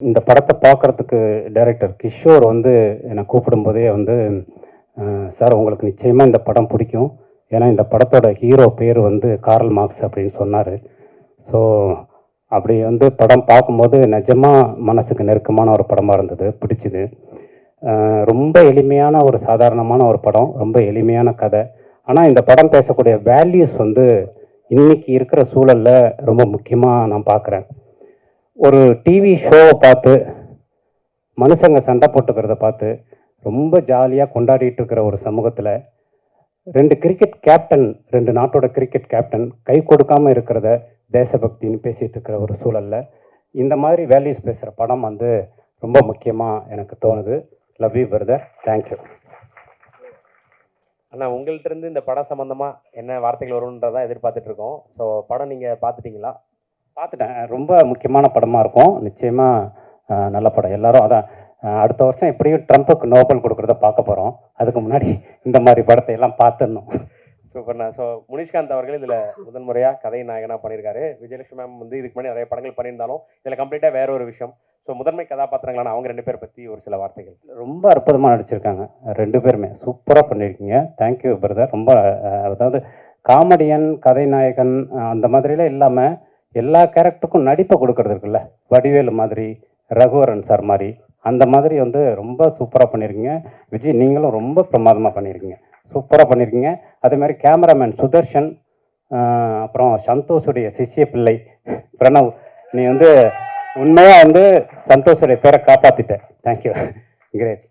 இந்த படத்தை பார்க்குறதுக்கு டைரக்டர் கிஷோர் வந்து என்னை கூப்பிடும்போதே வந்து சார் உங்களுக்கு நிச்சயமாக இந்த படம் பிடிக்கும். ஏன்னா இந்த படத்தோட ஹீரோ பேர் வந்து கார்ல் மார்க்ஸ் அப்படின்னு சொன்னார். ஸோ அப்படி வந்து படம் பார்க்கும்போது நிஜமாக மனசுக்கு நெருக்கமான ஒரு படமாக இருந்தது பிடிச்சிது. ரொம்ப எளிமையான ஒரு சாதாரணமான ஒரு படம் ரொம்ப எளிமையான கதை. ஆனால் இந்த படம் பேசக்கூடிய வேல்யூஸ் வந்து இன்னைக்கு இருக்கிற சூழலில் ரொம்ப முக்கியமாக நான் பார்க்குறேன். ஒரு டிவி ஷோவை பார்த்து மனுஷங்க சண்டை போட்டுக்கிறத பார்த்து ரொம்ப ஜாலியாக கொண்டாடிட்டு இருக்கிற ஒரு சமூகத்தில் ரெண்டு கிரிக்கெட் கேப்டன் ரெண்டு நாட்டோட கிரிக்கெட் கேப்டன் கை கொடுக்காம இருக்கிறத தேசபக்தின்னு பேசிகிட்டு இருக்கிற ஒரு சூழலில் இந்த மாதிரி வேல்யூஸ் பேசுகிற படம் வந்து ரொம்ப முக்கியமாக எனக்கு தோணுது. Love you brother thank you அண்ணா உங்கள்கிட்ட இருந்து இந்த படம் சம்மந்தமாக என்ன வார்த்தைகள் வரும்ன்றதான் எதிர்பார்த்துட்ருக்கோம் ஸோ படம் நீங்கள் பார்த்துட்டீங்களா? பார்த்துட்டேன். ரொம்ப முக்கியமான படமாக இருக்கும். நிச்சயமாக நல்ல படம். எல்லாரும் அதான் அடுத்த வருஷம் எப்படியும் ட்ரம்ப்புக்கு நோபல் கொடுக்குறத பார்க்க போகிறோம் அதுக்கு முன்னாடி இந்த மாதிரி படத்தை எல்லாம் பார்த்துடணும். சூப்பர்ண்ணா ஸோ முனிஷ்காந்த் அவர்கள் இதில் முதன் முறையாக கதை நாயகனாக பண்ணியிருக்காரு. விஜயலட்சுமி மேம் வந்து இதுக்கு முன்னாடி நிறைய படங்கள் பண்ணியிருந்தாலும் இதில் கம்ப்ளீட்டாக வேற ஒரு விஷயம். ஸோ முதன்மை கதாபாத்திரங்களான அவங்க ரெண்டு பேர் பற்றி ஒரு சில வார்த்தைகள். ரொம்ப அற்புதமாக நடிச்சிருக்காங்க. ரெண்டு பேருமே. சூப்பராக பண்ணியிருக்கீங்க. தேங்க்யூ பிரதர் ரொம்ப அதாவது காமெடியன் கதைநாயகன் அந்த மாதிரிலாம் இல்லாமல் எல்லா கேரக்டருக்கும் நடிப்பை கொடுக்கறது இருக்குல்ல? வடிவேலு மாதிரி ரகுவரன் சார் மாதிரி. அந்த மாதிரி வந்து ரொம்ப சூப்பராக பண்ணியிருக்கீங்க விஜய் நீங்களும் ரொம்ப பிரமாதமாக பண்ணியிருக்கீங்க சூப்பராக பண்ணியிருக்கீங்க அதே மாதிரி கேமராமேன் சுதர்ஷன் அப்புறம் சந்தோஷுடைய சிஷ்ய பிள்ளை பிரணவ். நீ வந்து உண்மையாக வந்து சந்தோஷுடைய பேரை காப்பாற்றிட்ட தேங்க்யூ கிரேட்